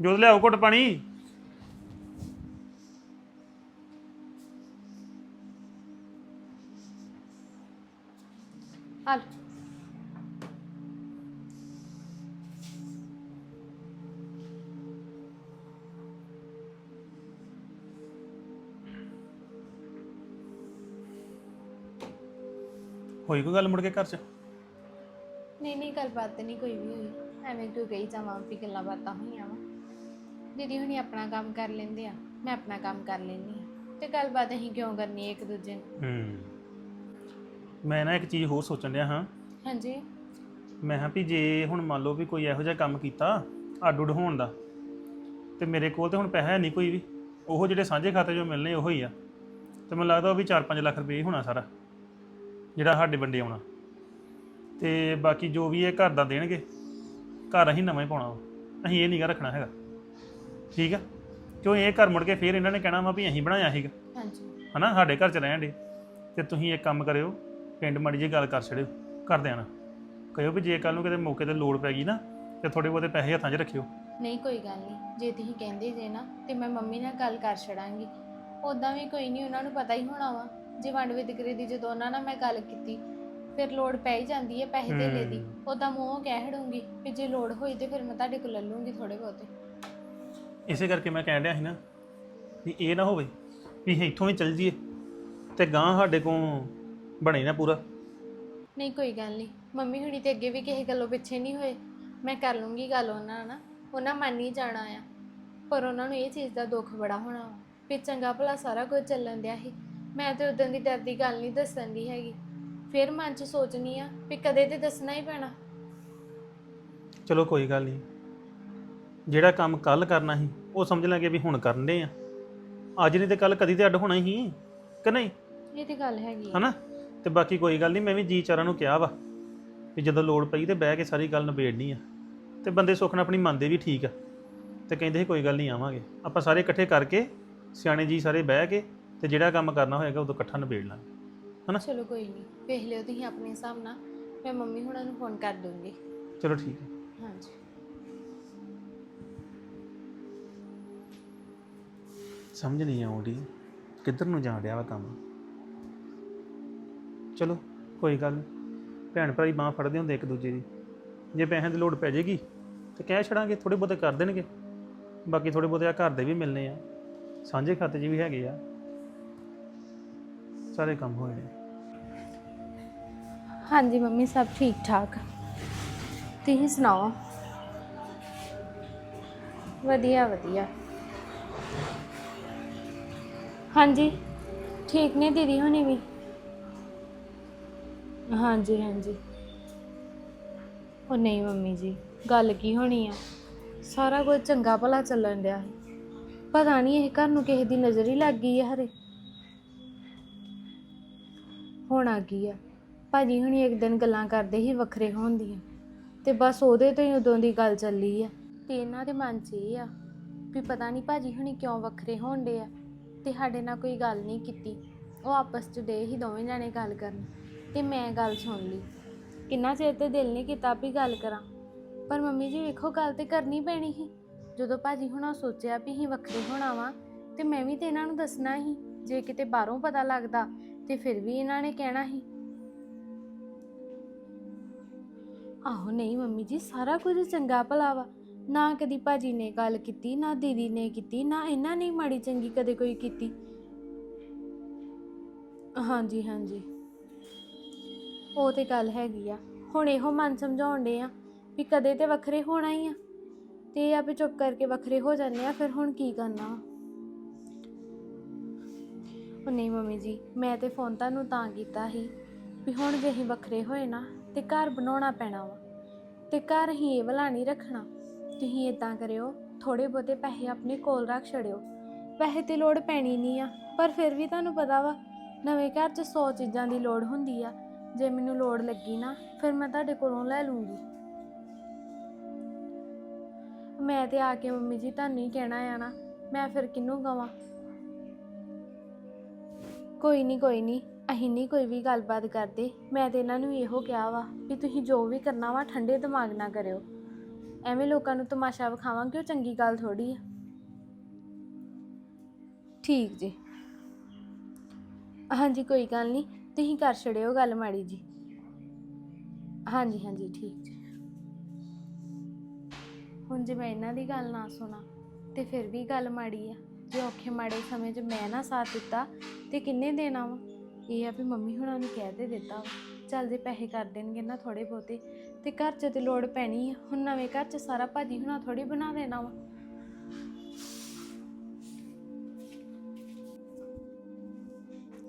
ਜੋਤ ਲਿਆਓ ਘੁੱਟ ਪਾਣੀ। ਹਲ ਹੋਈ ਕੋਈ ਗੱਲ ਮੁੜ ਕੇ ਘਰ 'ਚ? ਨਹੀਂ ਨਹੀਂ ਗੱਲਬਾਤ ਤਾਂ ਨਹੀਂ ਕੋਈ ਵੀ ਹੋਈ। ਐਵੇਂ ਕਿਉਂ ਕਹੀ ਜਾਵਾਂ ਵੀ ਗੱਲਾਂ ਬਾਤਾਂ ਹੋਈਆਂ ਵਾ। ਦੀਦੀ ਹੁਣੀ ਆਪਣਾ ਕੰਮ ਕਰ ਲੈਂਦੇ ਆ ਮੈਂ ਆਪਣਾ ਕੰਮ ਕਰ ਲੈਂਦੀ ਆ। ਤੇ ਗੱਲਬਾਤ ਅਸੀਂ ਕਿਉਂ ਕਰਨੀ ਹੈ ਇੱਕ ਦੂਜੇ ਨੂੰ ਹੂੰ। ਮੈਂ ਨਾ ਇੱਕ ਚੀਜ਼ ਹੋਰ ਸੋਚਣ ਡਿਆ ਹਾਂ। ਹਾਂਜੀ। ਮੈਂ ਹਾਂ ਵੀ ਜੇ ਹੁਣ ਮੰਨ ਲਓ ਵੀ ਕੋਈ ਇਹੋ ਜਿਹਾ ਕੰਮ ਕੀਤਾ ਅੱਡ ਉੱਡ ਹੋਣ ਦਾ ਤੇ ਮੇਰੇ ਕੋਲ ਤੇ ਹੁਣ ਪੈਸਾ ਹੈ ਨਹੀਂ ਕੋਈ ਵੀ ਉਹ ਜਿਹੜੇ ਸਾਂਝੇ ਖਾਤੇ 'ਚੋਂ ਮਿਲਣੇ ਉਹੋ ਹੀ ਆ। ਤੇ ਮੈਨੂੰ ਲੱਗਦਾ ਉਹ ਵੀ 4-5 ਲੱਖ ਰੁਪਏ ਹੀ ਹੋਣਾ ਸਾਰਾ ਜਿਹੜਾ ਸਾਡੇ ਵੰਡੇ ਆਉਣਾ। ਤੇ ਬਾਕੀ ਜੋ ਵੀ ਇਹ ਘਰ ਦਾ ਦੇਣਗੇ ਘਰ ਅਸੀਂ ਨਵਾਂ ਹੀ ਪਾਉਣਾ ਵਾ। ਅਸੀਂ ਇਹ ਨਹੀਂਗਾ ਰੱਖਣਾ ਹੈਗਾ। ਠੀਕ ਆ? ਕਿਉਂ ਇਹ ਘਰ ਮੁੜ ਕੇ ਫੇਰ ਇਹਨਾਂ ਨੇ ਕਹਿਣਾ ਵਾ ਵੀ ਅਸੀਂ ਬਣਾਇਆ ਸੀਗਾ। ਹਾਂਜੀ। ਹਨਾ? ਸਾਡੇ ਘਰ 'ਚ ਰਹਿਣ ਦੇ। ਤੇ ਤੁਸੀਂ ਇੱਕ ਕੰਮ ਕਰਿਓ ਪਿੰਡ ਮਾੜੀ ਜਿਹੀ ਗੱਲ ਕਰ ਛੜਿਓ ਕਰ ਦੇਣਾ ਕਹਿਓ ਵੀ ਜੇ ਕੱਲ ਨੂੰ ਕਿਤੇ ਮੌਕੇ ਤੇ ਲੋੜ ਪੈ ਗਈ ਨਾ ਤੇ ਥੋੜੇ ਬਹੁਤੇ ਪੈਸੇ ਹੱਥਾਂ 'ਚ ਰੱਖਿਓ। ਨਹੀਂ ਕੋਈ ਗੱਲ ਨਹੀਂ। ਜੇ ਤੁਸੀਂ ਕਹਿੰਦੇ ਜੇ ਨਾ ਤੇ ਮੈਂ ਮੰਮੀ ਨਾਲ ਗੱਲ ਕਰ ਛੜਾਂਗੀ ਉਦਾਂ ਵੀ ਕੋਈ ਨਹੀਂ ਉਹਨਾਂ ਨੂੰ ਪਤਾ ਹੀ ਹੋਣਾ ਵਾ। ਜੇ ਵੰਡ ਵਿਤਕਰੇ ਦੀ ਜਦੋਂ ਉਹਨਾਂ ਨਾਲ ਮੈਂ ਗੱਲ ਕੀਤੀ ਫਿਰ ਲੋੜ ਪੈ ਹੀ ਜਾਂਦੀ ਹੈ ਪੈਸੇ ਧੇਲੇ ਦੀ। ਉਦਾਂ ਮੂੰਹੋਂ ਕਹਿ ਹੜੂੰਗੀ ਵੀ ਜੇ ਲੋੜ ਹੋਈ ਤੇ ਫਿਰ ਮੈਂ ਤੁਹਾਡੇ ਕੋਲ ਲੈ ਲੂੰਗੀ ਥੋੜੇ ਬਹੁਤੇ। ਇਸੇ ਕਰਕੇ ਮੈਂ ਕਹਿਣ ਡਿਆ ਸੀ ਨਾ ਵੀ ਇਹ ਨਾ ਹੋਵੇ ਵੀ ਅਸੀਂ ਇੱਥੋਂ ਹੀ ਚੱਲ ਜੀਏ ਤੇ ਗਾਂ ਸਾਡੇ ਕੋਲ ਬਣੇ ਨਾ ਪੂਰਾ। ਨਹੀਂ ਕੋਈ ਗੱਲ ਨਹੀਂ। ਮੰਮੀ ਹੁਣੀ ਤੇ ਅੱਗੇ ਵੀ ਕਿਸੇ ਗੱਲੋਂ ਪਿੱਛੇ ਨਹੀਂ ਹੋਏ। ਮੈਂ ਕਰ ਲੂੰਗੀ ਗੱਲ ਉਹਨਾਂ ਨਾਲ ਉਹਨਾਂ ਮੰਨ ਹੀ ਜਾਣਾ ਆ। ਪਰ ਉਹਨਾਂ ਨੂੰ ਇਹ ਚੀਜ਼ ਦਾ ਦੁੱਖ ਬੜਾ ਹੋਣਾ ਵਾ ਵੀ ਚੰਗਾ ਭਲਾ ਸਾਰਾ ਕੁਝ ਚੱਲਣ ਡਿਆ ਸੀ। ਮੈਂ ਤੇ ਉਦੋਂ ਦੀ ਡਰ ਦੀ ਗੱਲ ਨਹੀਂ ਦੱਸਣ ਦੀ ਹੈਗੀ। ਫਿਰ ਮਨ 'ਚ ਸੋਚਣੀ ਆ ਵੀ ਕਦੇ ਤੇ ਦੱਸਣਾ ਹੀ ਪੈਣਾ। ਚਲੋ ਕੋਈ ਗੱਲ ਨਹੀਂ। ਜਿਹੜਾ ਕੰਮ ਕੱਲ ਕਰਨਾ ਸੀ ਉਹ ਸਮਝ ਲਾਂਗੇ ਵੀ ਹੁਣ ਕਰਨੇ ਆ। ਅੱਜ ਨਹੀਂ ਤੇ ਕੱਲ ਕਦੀ ਤੇ ਅੱਡ ਹੋਣਾ ਹੀ ਕਿ ਨਹੀਂ? ਇਹ ਤੇ ਗੱਲ ਹੈਗੀ ਆ। ਹਨਾ? ਤੇ ਬਾਕੀ ਕੋਈ ਗੱਲ ਨਹੀਂ ਮੈਂ ਵੀ ਜੀ ਚਾਰਾਂ ਨੂੰ ਕਿਹਾ ਵਾ ਵੀ ਜਦੋਂ ਲੋੜ ਪਈ ਤੇ ਬਹਿ ਕੇ ਸਾਰੀ ਗੱਲ ਨਿਬੇੜਨੀ ਆ। ਤੇ ਬੰਦੇ ਸੁੱਖ ਨਾਲ ਆਪਣੀ ਮੰਨਦੇ ਵੀ ਠੀਕ ਆ। ਤੇ ਕਹਿੰਦੇ ਸੀ ਕੋਈ ਗੱਲ ਨਹੀਂ ਆਵਾਂਗੇ। ਆਪਾਂ ਸਾਰੇ ਇਕੱਠੇ ਕਰਕੇ ਸਿਆਣੇ ਜੀ ਸਾਰੇ ਬਹਿ ਕੇ ਤੇ ਜਿਹੜਾ ਕੰਮ ਕਰਨਾ ਹੋਏਗਾ ਉਦੋਂ ਇਕੱਠਾ ਨਿਬੇੜ ਲਾਂਗੇ। ਹਨਾ? ਚਲੋ ਕੋਈ ਨਹੀਂ ਵੇਖ ਲਿਓ ਤੁਸੀਂ ਆਪਣੇ ਹਿਸਾਬ ਨਾਲ। ਮੈਂ ਮੰਮੀ ਹੁਣਾਂ ਨੂੰ ਫੋਨ ਕਰ ਦੂੰਗੀ। ਚਲੋ ਠੀਕ ਹੈ ਹਾਂਜੀ। ਸਮਝ ਨਹੀਂ ਆਉਂਦੀ। ਕਿੱਧਰ ਨੂੰ ਜਾਣ ਰਿਹਾ ਵਾ ਕੰਮ? ਚਲੋ, ਕੋਈ ਗੱਲ ਨੀ। ਭੈਣ ਭਰਾ ਹੀ ਬਾਂਹ ਫੜਦੇ ਹੁੰਦੇ ਇੱਕ ਦੂਜੇ ਦੀ। ਜੇ ਪੈਸਿਆਂ ਦੀ ਲੋੜ ਪੈ ਜੇਗੀ, ਤੇ ਕਹਿ ਛੜਾਂਗੇ ਥੋੜੇ ਬਹੁਤੇ ਕਰ ਦੇਣਗੇ। ਬਾਕੀ ਥੋੜੇ ਬਹੁਤੇ ਆ ਘਰ ਦੇ ਵੀ ਮਿਲਨੇ ਆ। ਸਾਂਝੇ ਖਾਤੇ 'ਚ ਵੀ ਹੈਗੇ ਆ। ਸਾਰੇ ਕੰਮ ਹੋਏ ਨੇ। ਹਾਂਜੀ ਮੰਮੀ, ਸਭ ਠੀਕ ਠਾਕ। ਤੁਸੀਂ ਸੁਣਾਓ? ਵਧੀਆ ਵਧੀਆ। ਹਾਂਜੀ। ਠੀਕ ਨੇ ਦੀਦੀ ਹੁਣੀ ਵੀ। ਹਾਂਜੀ ਹਾਂਜੀ। ਉਹ ਨਹੀਂ ਮੰਮੀ ਜੀ, ਗੱਲ ਕੀ ਹੋਣੀ ਆ? ਸਾਰਾ ਕੁਝ ਚੰਗਾ ਭਲਾ ਚੱਲਣ ਡਿਆ ਸੀ। ਪਤਾ ਨਹੀਂ ਇਹ ਘਰ ਨੂੰ ਕਿਸੇ ਦੀ ਨਜ਼ਰ ਹੀ ਲੱਗ ਗਈ ਆ ਹਰੇ। ਹੋਣਾ ਕੀ ਆ? ਭਾਜੀ ਹੁਣੀ ਇੱਕ ਦਿਨ ਗੱਲਾਂ ਕਰਦੇ ਹੀ ਵੱਖਰੇ ਹੋਣ ਦੀਆਂ। ਤੇ ਬਸ ਉਹਦੇ ਤੋਂ ਹੀ ਉਦੋਂ ਦੀ ਗੱਲ ਚੱਲੀ ਆ। ਤੇ ਇਹਨਾਂ ਦੇ ਮਨ 'ਚ ਇਹ ਆ ਵੀ ਪਤਾ ਨਹੀਂ ਭਾਜੀ ਹੁਣੀ ਕਿਉਂ ਵੱਖਰੇ ਹੋਣ ਡੇ ਆ। ਤੇ ਸਾਡੇ ਨਾਲ ਕੋਈ ਗੱਲ ਨਹੀਂ ਕੀਤੀ। ਉਹ ਆਪਸ 'ਚ ਡੇ ਹੀ ਦੋਵੇਂ ਜਾਣੇ ਗੱਲ ਕਰਨ। ਤੇ ਮੈਂ ਗੱਲ ਸੁਣ ਲਈ। ਕਿੰਨਾ ਚਿਰ ਤੇ ਦਿਲ ਨਹੀਂ ਕੀਤਾ ਵੀ ਗੱਲ ਕਰਾਂ। ਪਰ ਮੰਮੀ ਜੀ ਵੇਖੋ ਗੱਲ ਤੇ ਕਰਨੀ ਪੈਣੀ ਸੀ। ਜਦੋਂ ਭਾਜੀ ਹੁਣਾਂ ਸੋਚਿਆ ਵੀ ਅਸੀਂ ਵੱਖਰੇ ਹੋਣਾ ਵਾ, ਤੇ ਮੈਂ ਵੀ ਤੇ ਇਹਨਾਂ ਨੂੰ ਦੱਸਣਾ ਸੀ। ਜੇ ਕਿਤੇ ਬਾਹਰੋਂ ਪਤਾ ਲੱਗਦਾ, ਤੇ ਫਿਰ ਵੀ ਇਹਨਾਂ ਨੇ ਕਹਿਣਾ ਸੀ। ਆਹੋ ਨਹੀਂ ਮੰਮੀ ਜੀ, ਸਾਰਾ ਕੁਝ ਚੰਗਾ ਭਲਾ ਵਾ। ਨਾ ਕਦੀ ਭਾਜੀ ਨੇ ਗੱਲ ਕੀਤੀ, ਨਾ ਦੀਦੀ ਨੇ ਕੀਤੀ, ਨਾ ਇਹਨਾਂ ਨੇ ਮਾੜੀ ਚੰਗੀ ਕਦੇ ਕੋਈ ਕੀਤੀ। ਹਾਂਜੀ ਹਾਂਜੀ। ਉਹ ਤੇ ਗੱਲ ਹੈਗੀ ਆ। ਹੁਣ ਇਹੋ ਮਨ ਸਮਝਾਉਣ ਦੇ ਆ ਵੀ ਕਦੇ ਤੇ ਵੱਖਰੇ ਹੋਣਾ ਹੀ ਆ। ਤੇ ਇਹ ਚੁੱਪ ਕਰਕੇ ਵੱਖਰੇ ਹੋ ਜਾਂਦੇ ਆ, ਫਿਰ ਹੁਣ ਕੀ ਕਰਨਾ? ਵਾ? ਉਹ ਨਹੀਂ ਮੰਮੀ ਜੀ, ਮੈਂ ਤੇ ਫੋਨ ਤੁਹਾਨੂੰ ਤਾਂ ਕੀਤਾ ਸੀ ਵੀ ਹੁਣ ਜੇ ਅਸੀਂ ਵੱਖਰੇ ਹੋਏ ਨਾ ਤੇ ਘਰ ਬਣਾਉਣਾ ਪੈਣਾ ਵਾ। ਤੇ ਘਰ ਹੀ ਇਹ ਵਾਲਾ ਨਹੀਂ ਰੱਖਣਾ। ਤੁਸੀਂ ਇਦਾਂ ਕਰਿਓ ਥੋੜੇ ਬਹੁਤੇ ਪੈਸੇ ਆਪਣੇ ਕੋਲ ਰੱਖ ਛੜਿਓ ਪੈਸੇ ਤੇ ਲੋੜ ਪੈਣੀ ਨਹੀਂ ਆ, ਪਰ ਫਿਰ ਵੀ ਤੁਹਾਨੂੰ ਪਤਾ ਵਾ, ਨਵੇਂ ਘਰ 'ਚ 100 ਚੀਜ਼ਾਂ ਦੀ ਲੋੜ ਹੁੰਦੀ ਆ। ਜੇ ਮੈਨੂੰ ਲੋੜ ਲੱਗੀ ਨਾ, ਫਿਰ ਮੈਂ ਤੁਹਾਡੇ ਕੋਲੋਂ ਲੈ ਲੂੰਗੀ। ਮੈਂ ਤੇ ਆ ਕੇ ਮੰਮੀ ਜੀ ਤੁਹਾਨੂੰ ਹੀ ਕਹਿਣਾ ਆ ਨਾ, ਮੈਂ ਫਿਰ ਕਿਹਨੂੰ ਕਵਾਂ? ਕੋਈ ਨਹੀਂ ਕੋਈ ਨਹੀਂ, ਅਸੀਂ ਨਹੀਂ ਕੋਈ ਵੀ ਗੱਲਬਾਤ ਕਰਦੇ। ਮੈਂ ਤੇ ਇਹਨਾਂ ਨੂੰ ਇਹੋ ਕਿਹਾ ਵਾ ਵੀ ਤੁਸੀਂ ਜੋ ਵੀ ਕਰਨਾ ਵਾ, ਠੰਡੇ ਦਿਮਾਗ ਨਾਲ ਕਰਿਓ। ਐਵੇਂ ਲੋਕਾਂ ਨੂੰ ਤਮਾਸ਼ਾ ਵਿਖਾਵਾਂਗੇ ਉਹ ਚੰਗੀ ਗੱਲ ਥੋੜੀ ਆ। ਠੀਕ ਜੀ। ਹਾਂਜੀ ਕੋਈ ਗੱਲ ਨਹੀਂ। ਤੁਸੀਂ ਕਰ ਛੜਿਓ ਗੱਲ ਮਾੜੀ ਜੀ। ਹਾਂਜੀ ਹਾਂਜੀ ਠੀਕ ਜੀ। ਹੁਣ ਜੇ ਮੈਂ ਇਹਨਾਂ ਦੀ ਗੱਲ ਨਾ ਸੁਣਾ ਤੇ ਫਿਰ ਵੀ ਗੱਲ ਮਾੜੀ ਆ। ਜੇ ਔਖੇ ਮਾੜੇ ਸਮੇਂ 'ਚ ਮੈਂ ਨਾ ਸਾਥ ਦਿੱਤਾ ਤੇ ਕਿੰਨੇ ਦੇਣਾ ਵਾ? ਇਹ ਆ ਵੀ ਮੰਮੀ ਹੁਣਾਂ ਨੂੰ ਕਹਿ ਦੇ ਦਿੱਤਾ ਵਾ। ਚੱਲ ਜੇ ਪੈਸੇ ਕਰ ਦੇਣਗੇ ਨਾ ਥੋੜੇ ਬਹੁਤੇ ਤੇ ਘਰ 'ਚ ਤੇ ਲੋੜ ਪੈਣੀ ਆ। ਹੁਣ ਨਵੇਂ ਘਰ 'ਚ ਸਾਰਾ ਭਾਜੀ ਹੁਣਾਂ ਥੋੜੀ ਬਣਾ ਦੇਣਾ ਵਾ।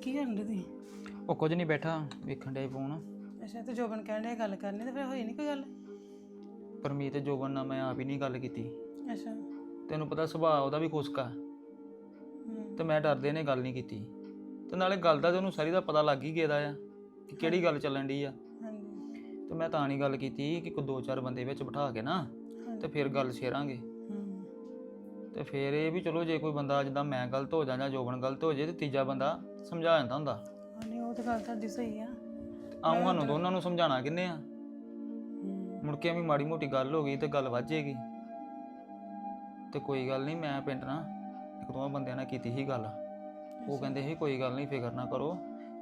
ਕੀ ਕਰਨ ਦੇ ਤੁਸੀਂ? ਉਹ ਕੁਝ ਨਹੀਂ ਬੈਠਾ ਵੇਖਣ ਡਿਆ ਫੋਨ। ਅੱਛਾ ਤੇ ਜੋਬਨ ਕਹਿਣ ਡਿਆ ਗੱਲ ਕਰਨੀ ਤੇ ਫਿਰ ਹੋਈ ਨਹੀਂ ਕੋਈ ਗੱਲ? ਪਰਮੀਤ ਜੋਬਨ ਨਾਲ ਮੈਂ ਆਪ ਹੀ ਨਹੀਂ ਗੱਲ ਕੀਤੀ। ਅੱਛਾ। ਤੈਨੂੰ ਪਤਾ ਸੁਭਾਅ ਉਹਦਾ ਵੀ ਖੁਸਕਾ ਹੂੰ। ਤੇ ਮੈਂ ਡਰਦੇ ਨੇ ਗੱਲ ਨਹੀਂ ਕੀਤੀ। ਤੇ ਨਾਲੇ ਗੱਲ ਦਾ ਤੇ ਉਹਨੂੰ ਸਾਰੀ ਦਾ ਪਤਾ ਲੱਗ ਹੀ ਗਿਆ ਦਾ ਆ ਕਿ ਕਿਹੜੀ ਗੱਲ ਚੱਲਣ ਦੀ ਆ। ਤੇ ਮੈਂ ਤਾਂ ਨਹੀਂ ਗੱਲ ਕੀਤੀ ਕਿ ਕੋਈ ਦੋ ਚਾਰ ਬੰਦੇ ਵਿੱਚ ਬਿਠਾ ਕੇ ਨਾ ਤੇ ਫਿਰ ਗੱਲ ਛੇਰਾਂਗੇ ਹੂੰ। ਤੇ ਫਿਰ ਇਹ ਵੀ ਚਲੋ ਜੇ ਕੋਈ ਬੰਦਾ ਜਿੱਦਾਂ ਮੈਂ ਗਲਤ ਹੋ ਜਾਂ ਜਾਂ ਜੋਬਨ ਗਲਤ ਹੋ ਜੇ ਤੇ ਤੀਜਾ ਬੰਦਾ ਸਮਝਾ ਜਾਂਦਾ ਹੁੰਦਾ। ਨਹੀਂ ਉਹ ਤਾਂ ਗੱਲ ਤੁਹਾਡੀ ਸਹੀ ਆ। ਆਉਂ ਸਾਨੂੰ ਦੋਨਾਂ ਨੂੰ ਸਮਝਾਣਾ ਕਿੰਨੇ ਆ? ਮੁੜ ਕੇ ਵੀ ਮਾੜੀ ਮੋਟੀ ਗੱਲ ਹੋ ਗਈ ਤੇ ਗੱਲ ਵੱਜੇਗੀ ਤੇ ਕੋਈ ਗੱਲ ਨਹੀਂ ਮੈਂ ਪਿੰਡ ਨਾ ਇੱਕ ਦੋ ਬੰਦਿਆਂ ਨਾਲ ਕੀਤੀ ਸੀ ਗੱਲ। ਉਹ ਕਹਿੰਦੇ ਸੀ ਕੋਈ ਗੱਲ ਨਹੀਂ ਫਿਕਰ ਨਾ ਕਰੋ।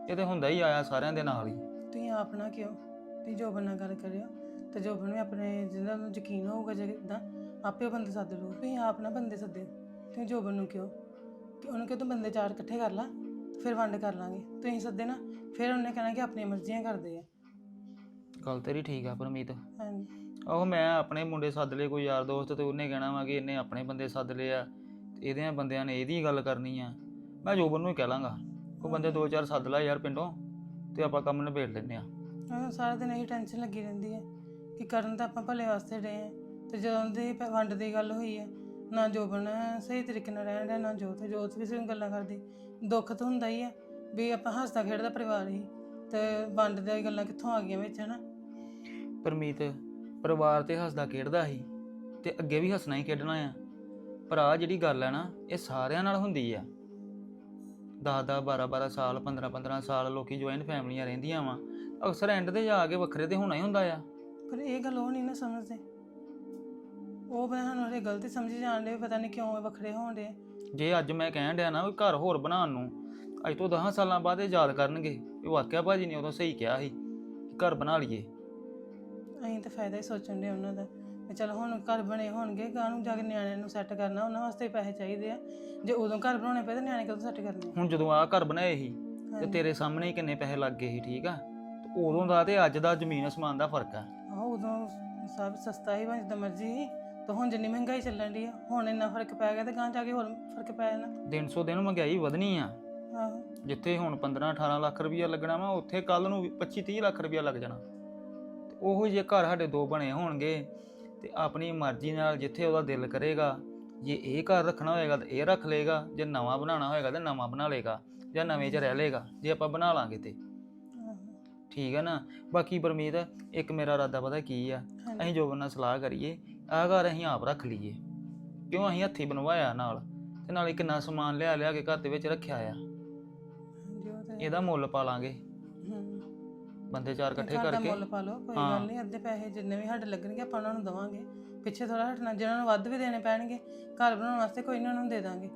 ਇਹ ਤੇ ਹੁੰਦਾ ਹੀ ਆਇਆ ਸਾਰਿਆਂ ਦੇ ਨਾਲ ਹੀ। ਤੁਸੀਂ ਆਪ ਨਾ ਕਿਉਂ? ਤੁਸੀਂ ਜੋਬਨ ਨਾਲ ਗੱਲ ਕਰਿਓ। ਤੇ ਜੋਬਨ ਵੀ ਆਪਣੇ ਜਿਹਨਾਂ ਨੂੰ ਯਕੀਨ ਹੋਊਗਾ ਜੇ ਇਦਾਂ ਆਪੇ ਉਹ ਬੰਦੇ ਸੱਦ ਲਓ ਤੁਸੀਂ ਆਪ ਨਾ ਬੰਦੇ ਸੱਦੇ ਤੁਸੀਂ ਜੋਬਨ ਨੂੰ ਕਿਉਂ ਕਿ ਉਹਨੂੰ ਕਿਹਾ ਤੂੰ ਬੰਦੇ ਚਾਰ ਇਕੱਠੇ ਕਰ ਲਾ ਫਿਰ ਵੰਡ ਕਰ ਲਾਂਗੇ। ਤੁਸੀਂ ਸੱਦੇ ਨਾ ਫਿਰ ਉਹਨੇ ਕਹਿਣਾ ਕਿ ਆਪਣੀਆਂ ਮਰਜ਼ੀਆਂ ਕਰਦੇ ਆ। ਗੱਲ ਤੇਰੀ ਠੀਕ ਆ ਪਰਮੀਤ। ਹਾਂਜੀ। ਆਹੋ ਮੈਂ ਆਪਣੇ ਮੁੰਡੇ ਸੱਦ ਲਏ ਕੋਈ ਯਾਰ ਦੋਸਤ ਤੇ ਉਹਨੇ ਕਹਿਣਾ ਵਾ ਕਿ ਇਹਨੇ ਆਪਣੇ ਬੰਦੇ ਸੱਦ ਲਏ ਆ। ਤੇ ਇਹਦਿਆਂ ਬੰਦਿਆਂ ਨੇ ਇਹਦੀ ਗੱਲ ਕਰਨੀ ਆ। ਮੈਂ ਜੋਬਨ ਨੂੰ ਹੀ ਕਹਿ ਲਾਂਗਾ। ਕੋਈ ਬੰਦੇ ਦੋ ਚਾਰ ਸੱਦ ਲੈ ਯਾਰ ਪਿੰਡੋਂ ਤੇ ਆਪਾਂ ਕੰਮ ਨਿਬੇੜ ਲੈਂਦੇ ਆ। ਹਾਂ, ਸਾਰਾ ਦਿਨ ਇਹੀ ਟੈਨਸ਼ਨ ਲੱਗੀ ਰਹਿੰਦੀ ਹੈ ਕਿ ਕਰਨ ਤਾਂ ਆਪਾਂ ਭਲੇ ਵਾਸਤੇ ਰਹੇ ਹਾਂ, ਤੇ ਜਦੋਂ ਦੀ ਪ- ਵੰਡ ਦੀ ਗੱਲ ਹੋਈ ਹੈ, ਨਾ ਜੋਬਨ ਸਹੀ ਤਰੀਕੇ ਨਾਲ ਰਹਿਣ ਦਾ ਨਾ ਜੋਤ। ਜੋਤ ਵੀ ਸਹੀ ਗੱਲਾਂ ਕਰਦੀ। ਦੁੱਖ ਤਾਂ ਹੁੰਦਾ ਹੀ ਹੈ ਵੀ ਆਪਾਂ ਹੱਸਦਾ ਖੇਡਦਾ ਪਰਿਵਾਰ ਹੀ, ਤੇ ਵੰਡ ਦੀਆਂ ਗੱਲਾਂ ਕਿੱਥੋਂ ਆ ਗਈਆਂ ਵਿੱਚ, ਹਨਾ? ਪਰਮੀਤ, ਪਰਿਵਾਰ ਤੇ ਹੱਸਦਾ ਖੇਡਦਾ ਸੀ ਤੇ ਅੱਗੇ ਵੀ ਹੱਸਣਾ ਹੀ ਖੇਡਣਾ ਆ। ਪਰ ਆ ਜਿਹੜੀ ਗੱਲ ਹੈ ਨਾ, ਇਹ ਸਾਰਿਆਂ ਨਾਲ ਹੁੰਦੀ ਆ। 10 ਦਸ 12 12 ਸਾਲ 15 15 ਸਾਲ ਲੋਕੀ ਜੁਆਇੰਟ ਫੈਮਲੀਆਂ ਰਹਿੰਦੀਆਂ ਵਾ। ਅਕਸਰ ਐਂਡ ਤੇ ਜਾ ਕੇ ਵੱਖਰੇ ਤੇ ਹੋਣਾ ਹੀ ਹੁੰਦਾ ਆ। ਪਰ ਇਹ ਗੱਲ ਉਹ ਨਹੀਂ ਨਾ ਸਮਝਦੇ। ਉਹ ਸਾਨੂੰ ਹਰੇ ਗਲਤੀ ਸਮਝੀ ਜਾਂਦੇ ਪਤਾ ਨਹੀਂ ਕਿਉਂ ਇਹ ਵੱਖਰੇ ਹੋਣ ਦੇ ਜੇ ਅੱਜ ਮੈਂ ਕਹਿਣ ਡਿਆ ਨਾ ਵੀ ਘਰ ਹੋਰ ਬਣਾਉਣ ਨੂੰ ਅੱਜ ਤੋਂ 10 ਸਾਲਾਂ ਬਾਅਦ ਇਹ ਯਾਦ ਕਰਨਗੇ। ਵੀ ਵਾਕਿਆ ਭਾਜੀ ਨੇ ਉਦੋਂ ਸਹੀ ਕਿਹਾ ਸੀ ਕਿ ਘਰ ਬਣਾ ਲਈਏ। ਅਸੀਂ ਤਾਂ ਫਾਇਦਾ ਹੀ ਸੋਚਣ ਦੇ ਉਹਨਾਂ ਦਾ ਵੀ ਚਲ ਹੁਣ ਘਰ ਬਣੇ ਹੋਣਗੇ ਗਾਂ ਨੂੰ ਜਾ ਕੇ ਨਿਆਣਿਆਂ ਨੂੰ ਸੈੱਟ ਕਰਨਾ ਉਹਨਾਂ ਵਾਸਤੇ ਪੈਸੇ ਚਾਹੀਦੇ ਆ। ਜੇ ਉਦੋਂ ਘਰ ਬਣਾਉਣੇ ਪਏ ਤਾਂ ਨਿਆਣੇ ਕਦੋਂ ਸੈੱਟ ਕਰਨੇ ਹੁਣ ਜਦੋਂ ਆ ਘਰ ਬਣਾਏ ਸੀ ਤੇ ਤੇਰੇ ਸਾਹਮਣੇ ਹੀ ਕਿੰਨੇ ਪੈਸੇ ਲੱਗ ਗਏ ਸੀ ਠੀਕ ਆ? ਉਦੋਂ ਦਾ ਤੇ ਅੱਜ ਦਾ ਜ਼ਮੀਨ ਅਸਮਾਨ ਦਾ ਫ਼ਰਕ ਆ। ਆਹੋ ਉਦੋਂ ਸਭ ਸਸਤਾ ਹੀ ਜਿੱਦਾਂ ਮਰਜ਼ੀ ਸੀ ਤਾਂ ਹੁਣ ਜਿੰਨੀ ਮਹਿੰਗਾਈ ਚੱਲਣ ਦੀ ਆ ਹੁਣ ਇੰਨਾ ਫ਼ਰਕ ਪੈ ਗਿਆ ਤੇ ਗਾਂ ਜਾ ਕੇ ਹੋਰ ਫ਼ਰਕ ਪੈ ਜਾਣਾ। ਦਿਨ ਸੌ ਦਿਨ ਮਹਿੰਗਾਈ ਵਧਣੀ ਆ। ਆਹੋ। ਜਿੱਥੇ ਹੁਣ 15 18 ਲੱਖ ਰੁਪਈਆ ਲੱਗਣਾ ਵਾ ਉੱਥੇ ਕੱਲ ਨੂੰ 25 30 ਲੱਖ ਰੁਪਈਆ ਲੱਗ ਜਾਣਾ। ਤੇ ਉਹੋ ਜੇ ਘਰ ਸਾਡੇ ਦੋ ਬਣੇ ਹੋਣਗੇ ਤੇ ਆਪਣੀ ਮਰਜ਼ੀ ਨਾਲ ਜਿੱਥੇ ਉਹਦਾ ਦਿਲ ਕਰੇਗਾ ਜੇ ਇਹ ਘਰ ਰੱਖਣਾ ਹੋਏਗਾ ਤਾਂ ਇਹ ਰੱਖ ਲੇਗਾ ਜੇ ਨਵਾਂ ਬਣਾਉਣਾ ਹੋਏਗਾ ਤਾਂ ਨਵਾਂ ਬਣਾ ਲੇਗਾ ਜਾਂ ਨਵੇਂ 'ਚ ਰਹਿ ਲੇਗਾ ਜੇ ਆਪਾਂ ਬਣਾ ਲਾਂਗੇ ਤੇ। ਠੀਕ ਹੈ ਨਾ? ਬਾਕੀ ਪਰਮੀਤ ਇੱਕ ਮੇਰਾ ਇਰਾਦਾ ਪਤਾ ਕੀ ਆ? ਅਸੀਂ ਜੋਬਨ ਨਾਲ ਸਲਾਹ ਕਰੀਏ ਆਹ ਘਰ ਅਸੀਂ ਆਪ ਰੱਖ ਲਈਏ। ਕਿਉਂ ਅਸੀਂ ਹੱਥੀ ਬਣਵਾਇਆ ਨਾਲ? ਤੇ ਨਾਲੇ ਕਿੰਨਾ ਸਮਾਨ ਲਿਆ ਲਿਆ ਕੇ ਘਰ ਦੇ ਵਿੱਚ ਰੱਖਿਆ ਆ। ਇਹਦਾ ਮੁੱਲ ਪਾ ਲਾਂਗੇ। ਬੰਦੇ ਚਾਰ ਇਕੱਠੇ ਘਰ ਦਾ ਕਰਕੇ। ਮੁੱਲ ਪਾ ਲਓ ਕੋਈ। ਗੱਲ ਨਹੀਂ ਅੱਧੇ ਪੈਸੇ ਜਿੰਨੇ ਵੀ ਸਾਡੇ ਲੱਗਣਗੇ ਆਪਾਂ ਉਹਨਾਂ ਨੂੰ ਦਵਾਂਗੇ। ਪਿੱਛੇ ਥੋੜਾ ਹਟਣਾ ਜਿਹਨਾਂ ਨੂੰ ਵੱਧ ਵੀ ਦੇਣੇ ਪੈਣਗੇ ਘਰ ਬਣਾਉਣ ਵਾਸਤੇ ਕੋਈ ਨਾ ਉਹਨਾਂ ਨੂੰ ਦੇ ਦਾਂਗੇ।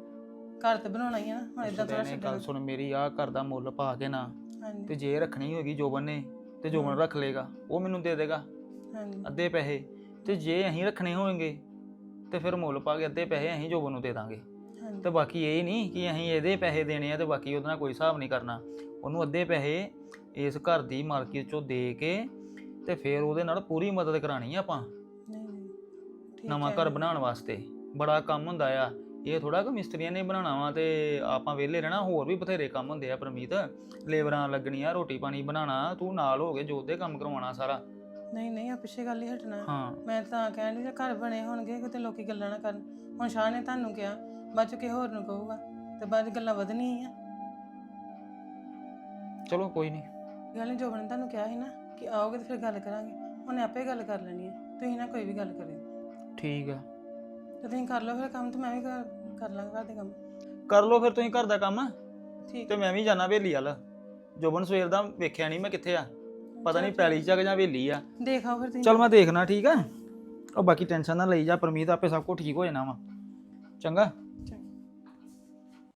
ਘਰ ਤੇ ਬਣਾਉਣਾ ਹੀ ਆ ਨਾ ਹੁਣ ਇਦਾਂ ਥੋੜਾ ਛੱਡਣਾ। ਸੁਣ ਮੇਰੀ ਆਹ ਘਰ ਦਾ ਮੁੱਲ ਪਾ ਕੇ ਨਾ ਹਾਂਜੀ। ਤੇ ਜੇ ਰੱਖਣੀ ਹੋਗੀ ਜੋਬਨ ਨੇ ਤੇ ਜੋਬਨ ਰੱਖ ਲੇਗਾ ਉਹ ਮੈਨੂੰ ਦੇ ਦੇਗਾ ਹਾਂਜੀ। ਅੱਧੇ ਪੈਸੇ। ਤੇ ਜੇ ਅਸੀਂ ਰੱਖਣੇ ਹੋਣਗੇ ਤੇ ਫਿਰ ਮੁੱਲ ਪਾ ਕੇ ਅੱਧੇ ਪੈਸੇ ਅਸੀਂ ਜੋਬਨ ਨੂੰ ਦੇ ਦਾਂਗੇ। ਹਾਂਜੀ। ਤੇ ਬਾਕੀ ਇਹ ਨਹੀਂ ਕਿ ਅਸੀਂ ਇਹਦੇ ਪੈਸੇ ਦੇਣੇ ਆ ਤੇ ਬਾਕੀ ਉਹਦੇ ਨਾਲ ਕੋਈ ਹਿਸਾਬ ਨਹੀਂ ਕਰਨਾ। ਉਹਨੂੰ ਅੱਧੇ ਪੈਸੇ ਇਸ ਘਰ ਦੀ ਮਾਲਕੀਅਤ ਚੋਂ ਦੇ ਕੇ ਤੇ ਫਿਰ ਉਹਦੇ ਨਾਲ ਪੂਰੀ ਮਦਦ ਕਰਾਣੀ ਆ ਆਪਾਂ। ਨਹੀਂ ਨਹੀਂ। ਠੀਕ ਨਵਾਂ। ਘਰ ਬਣਾਉਣ ਵਾਸਤੇ। ਬੜਾ ਕੰਮ ਹੁੰਦਾ ਆ। ਇਹ ਥੋੜਾ ਕਿ ਮਿਸਤਰੀਆਂ ਨੇ ਬਣਾਉਣਾ ਵਾ ਤੇ ਆਪਾਂ ਵਿਹਲੇ ਰਹਿਣਾ ਹੋਰ ਵੀ ਬਥੇਰੇ ਕੰਮ ਹੁੰਦੇ ਆ ਪਰਮੀਤ। ਲੇਬਰਾਂ ਲੱਗਣੀਆਂ ਰੋਟੀ ਪਾਣੀ ਬਣਾਉਣਾ ਤੂੰ ਨਾਲ ਹੋ ਕੇ ਜੋਤ ਦੇ ਕੰਮ ਕਰਵਾਉਣਾ ਸਾਰਾ। ਨਹੀਂ ਨਹੀਂ ਆ ਪਿੱਛੇ ਗੱਲ ਹੀ ਹਟਣਾ। ਹਾਂ। ਮੈਂ ਤਾਂ ਕਹਿਣ ਡਈ ਜੇ ਘਰ ਬਣੇ ਹੋਣਗੇ ਕਿਤੇ ਲੋਕੀ ਗੱਲਾਂ ਨਾ ਕਰਨ। ਹੁਣ ਸ਼ਾਹ ਨੇ ਤੁਹਾਨੂੰ ਕਿਹਾ ਬਾਅਦ ਚ ਕਿਸੇ ਹੋਰ ਨੂੰ ਕਹੂਗਾ ਤੇ ਬਾਅਦ 'ਚ ਗੱਲਾਂ ਵਧਣੀਆਂ ਹੀ ਆ। ਚਲੋ ਕੋਈ ਨਹੀਂ। ਗੱਲ ਨਹੀਂ ਜੋਬਨ ਨੇ ਤੁਹਾਨੂੰ ਕਿਹਾ ਸੀ ਨਾ ਕਿ ਆਓਗੇ ਤੇ ਫਿਰ ਗੱਲ ਕਰਾਂਗੇ। ਉਹਨੇ ਆਪੇ ਗੱਲ ਕਰ ਲੈਣੀ ਹੈ ਤੁਸੀਂ ਨਾ ਕੋਈ ਵੀ ਗੱਲ ਕਰਿਓ। ਠੀਕ ਆ। ਤੇ ਤੁਸੀਂ ਕਰ ਲਓ ਫਿਰ ਕੰਮ ਤੇ ਮੈਂ ਵੀ ਕਰ ਕਰ ਲਾਂਗਾ ਘਰ ਦੇ ਕੰਮ। ਕਰ ਲਓ ਫਿਰ ਤੁਸੀਂ ਘਰ ਦਾ ਕੰਮ। ਠੀਕ ਤੇ ਮੈਂ ਵੀ ਜਾਣਾ ਹਵੇਲੀ ਵੱਲ। ਜੋਬਨ ਸਵੇਰ ਦਾ ਵੇਖਿਆ ਨਹੀਂ ਮੈਂ ਕਿੱਥੇ ਆ। ਪਤਾ ਨਹੀਂ ਪੈਲੀ ਚ ਆ ਕਿ ਜਾਂ ਹਵੇਲੀ ਆ। ਦੇਖ ਆਓ ਫਿਰ ਤੁਸੀਂ। ਚਲ ਮੈਂ ਦੇਖਣਾ ਠੀਕ ਆ। ਉਹ ਬਾਕੀ ਟੈਨਸ਼ਨ ਨਾ ਲਈ ਜਾ ਪਰਮੀਤ ਆਪੇ ਸਭ ਕੁਝ ਠੀਕ ਹੋ ਜਾਣਾ ਵਾ। ਚੰਗਾ।